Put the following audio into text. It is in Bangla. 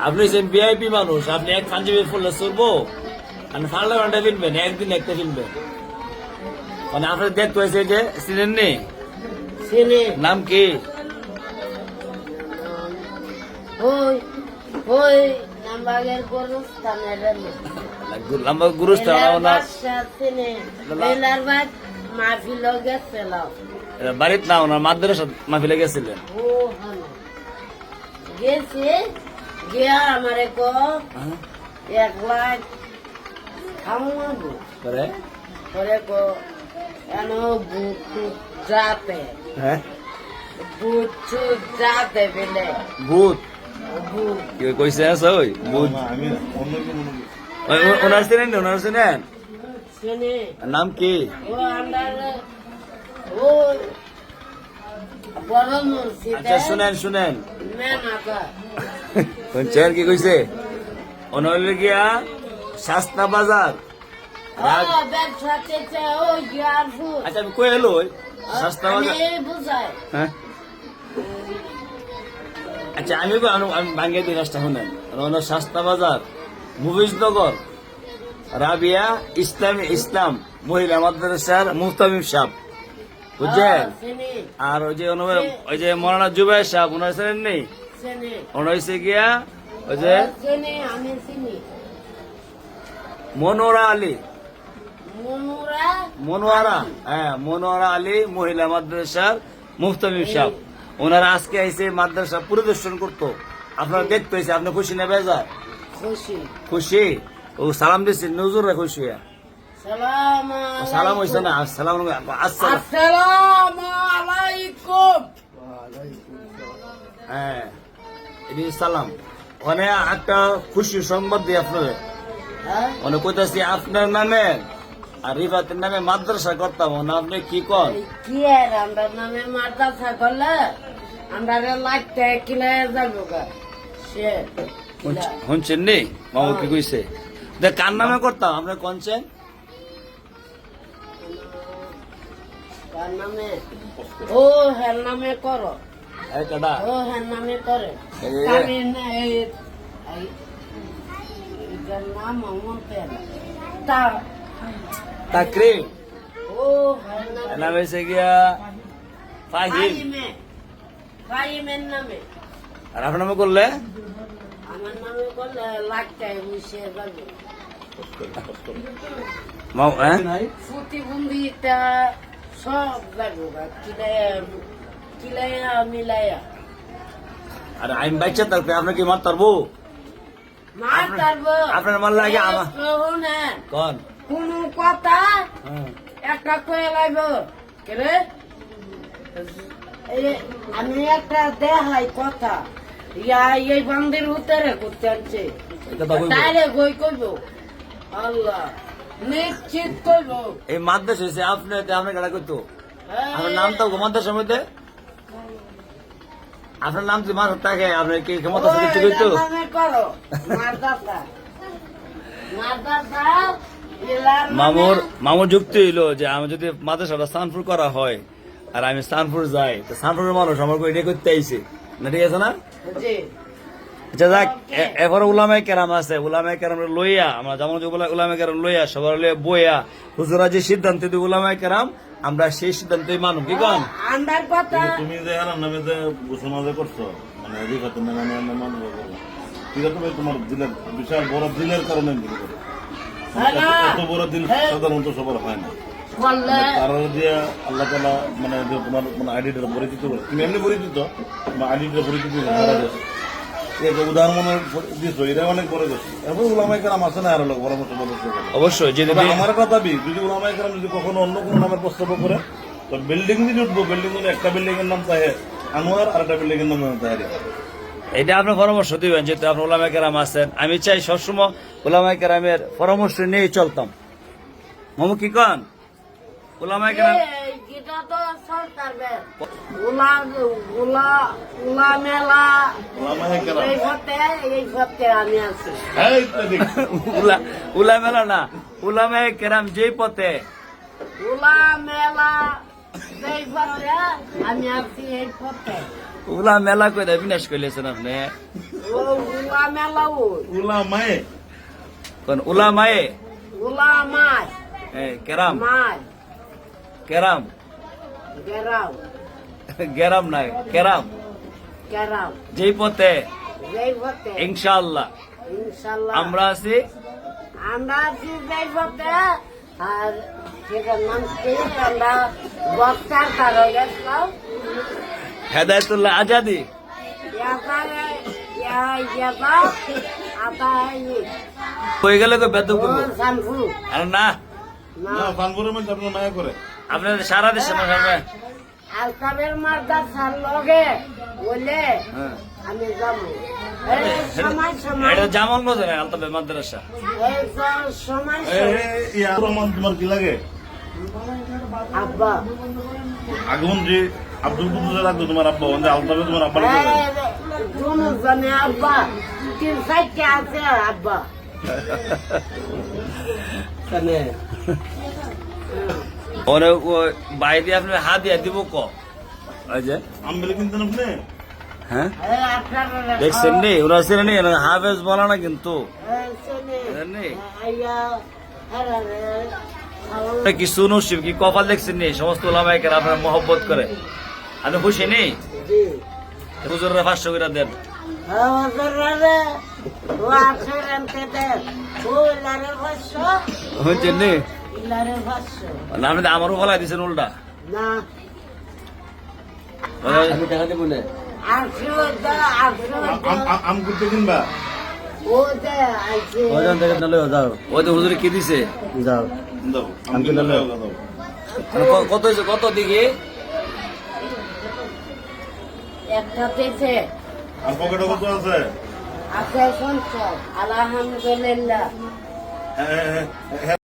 আপনি হচ্ছেন ভিআইপি মানুষ আপনি এক পাঞ্জাবি ফুললে চলবো আপনি পার্লামেন্টে কিনবেন একদিন একটা কিনবেন মানে আপনার দেখতে হয়েছে যে চিনেন নি? নাম কি? লম্বা গুরুস্থান বাড়িতে না। ওনার মাদ্রাসা মাহফিলে গেছিলেন। গেছে গিয়া আমারে কো হ্যাঁ? এক লাখ খামাবো পরে? পরে কো এন বুট টুট যাতে। হ্যাঁ? বুট টুট যাতে বেলে। ভূত কি কইছে আছে ওই? ভূত আমি অন্য কি মনে করি। ওই- ওই- ওনার চিনেন ওনার চিনেন? নাম কি? ও আমরা ও বড় মুর্শিদে আচ্ছা শুনেন শুনেন। শুনছেন কি কইছে? অনল গিয়া শাস্তা বাজার। আচ্ছা আমি কই এলো? শাস্তা বাজার। হ্যাঁ। আচ্ছা আমি আমি ভাঙ্গে দিই রাস্তা শুনেন। অন শাস্তা বাজার মুভিজনগর রাবিয়া ইসলাম ইসলাম মহিলা মাদ্রাসার মুহতামিম সাহ। বুঝছেন? আর ওই যে ওই যে মৌলানা জুবাই সাহেব ওনার ছিলেন নেই? ওনার হয়েছে গিয়া ওই যে মনোরা আলী। মনোয়ারা হ্যাঁ মনোয়ারা আলী মহিলা মাদ্রাসার মুফতামিম সাহেব। ওনারা আজকে এসে মাদ্রাসা পরিদর্শন করতো। আপনারা দেখতে হয়েছে আপনি খুশি না বেজার? খুশি। খুশি? ও সালাম দিচ্ছি নজর খুশি সালাম হয়েছে না? আসসালাম। আসসালাম আলাইকুম। হ্যাঁ। সালাম। ওখানে একটা খুশি সংবাদ দিই আপনাদের হ্যাঁ? মানে কইতাছি আপনার নামে আর রিফাতের নামে মাদ্রাসা করতাম। না আপনি কি কন? এই কি আর আমরা নামে মাদ্রাসা করলে আমরা লাগতে কিলে যাব শুনছেন নি? মামু কি কইছে? দেখ কার নামে করতাম? আপনি কনছেন? তার নামে? ও হের নামে করো। এই কাটা ও হের নামে করে কামি না এই এটার নাম আমার পেন। তা তাকরি। ও হের নামে। হয়েছে গিয়া ফাহিম। ফাহিমে। ফাহিমের নামে। আর আপনার নামে করলে? আমার নামে করলে লাগটাই মিশে যাবে মামু হ্যাঁ? প্রতিবন্ধীটা সব গা কিলাইয়া কিলাইয়া মিলাইয়া। আর আমি বাচ্চা থাকতে আপনি কি মার তারবো? মার তারবো। আপনার মার লাগে আমার কন? কোন কথা হ্যাঁ। একটা কয়ে লাগব। কেরে আমি একটা দেখাই কথা। ইয়া এই বান্দির উত্তরে করতে আনছে। তাইলে গই কইব। আল্লাহ নিশ্চিত কইব। এই মাদ্রাসা হয়েছে আপনি আপনার গাড়া করতো হ্যাঁ। আপনার নাম তো মাদ্রাসার মধ্যে আপনার নাম কি মাথা থাকে আপনার কি ক্ষমতা আছে কিছু করতো মারদাসা মামুর মামুর যুক্তি হইল যে আমি যদি মাদ্রাসাটা স্থানপুর করা হয় আর আমি স্থানপুর যাই তো স্থানপুরের মানুষ আমার এটা করতে আইছে। না ঠিক আছে না? জি। আচ্ছা যাক এ- এরপরে উলামাই কেরাম আছে। উলামাই কেরাম লইয়া আমরা যেমন যে উলামাই কেরাম লইয়া সবার লইয়া বইয়া হুজুরা যে সিদ্ধান্ত দিই উলামাই কেরাম আমরা সেই সিদ্ধান্তই মানুষ কি আন্ডার কথা। তুমি যে আর নামে যে ঘোষণা যে করছ মানে রিফাতের নামে আমি আমার ঠিক আছে তোমার দিলের বিশাল বড় দিলের কারণে দিল। এত বড় দিল হ্যাঁ। সাধারণত সবার হয় না। কারণ দিয়ে আল্লাহ তালা মানে তোমার মানে আইডিটা পরিচিত করে তুমি এমনি পরিচিত? আইডিটা পরিচিত উদাহরণ এটা অনেক বড় কালাম আছে না আরও লোক পরামর্শ অবশ্যই আমার দাবি যদি ওলামাই কালাম যদি কখনো অন্য কোনো নামের প্রস্তাব করে তো বিল্ডিং যদি উঠবো বিল্ডিং একটা বিল্ডিং এর নাম তাহে আনোয়ার আর একটা বিল্ডিং এর নাম তাহারি। এটা আপনার পরামর্শ দিবেন যেহেতু আপনার কেরাম আছেন। আমি চাই সবসময় ওলামাই কেরামের পরামর্শ নিয়ে চলতাম। মামু কি কন? ওলামাই কেরাম তো। উলা উলা উলা মেলা এই ভতে এই আমি আছি। উলা উলা মেলা না উলামাই কেরাম যেই পথে। উলা মেলা আমি আছি এই ভতে উলা মেলা করে বিনাশ করলেছেন আপনি। ও উলা মেলা ওই উলা মায়ে। কোন উলামায়ে উলা মাই এ, কেরাম। মাই কেরাম। গেরাম নাই কেরাম যেই পথে যেই পথে ইনশাআল্লাহ। ইনশাল্লাহ আমরা আছি? আমরা আছি যেই পথে আর সেটার নাম কি? আমরা বক্তার হেদায়তুল্লাহ আজাদি। ইয়া হয়ে গেলে শামসু আর না। না। না ফানপুরের মধ্যে আপনার মায়া করে। আপনাদের সারা দেশে আলতাবের মাদ্রাসার লগে বলে হ্যাঁ। আমি যাব। এই সময় সময়। এটা জামাল নজর আলতাবে মাদ্রাসা। এই স- সময় এ, সময় এ, রহমান তোমার কি লাগে? আব্বা। আগমন যে আব্দুল কুদ্দুস লাগতো তোমার আব্বা আলতাবে তোমার আব্বা লাগে আব্বা তিন সাইডে আছে আব্বা। ওরে বাই দিয়ে আপনি হাত দিয়া দিব ক। হ্যাঁ? দেখছেন নি? ওরা ছিলেন নি? হাফেজ বলা না কিন্তু। আপনি কি কপাল দেখছেন নি? সমস্ত ওলামাইকের আপনার মহব্বত করে। আপনি খুশি নেই জি। হুজুররা পাঁচশো করে দেন। হজরে রে, নি আপনি আমারও ফলাই দিচ্ছেন উল্টা না, আমি দেবো না। কি দিছে? মানে কত হয়েছে? কত দিকে। আলহামদুলিল্লাহ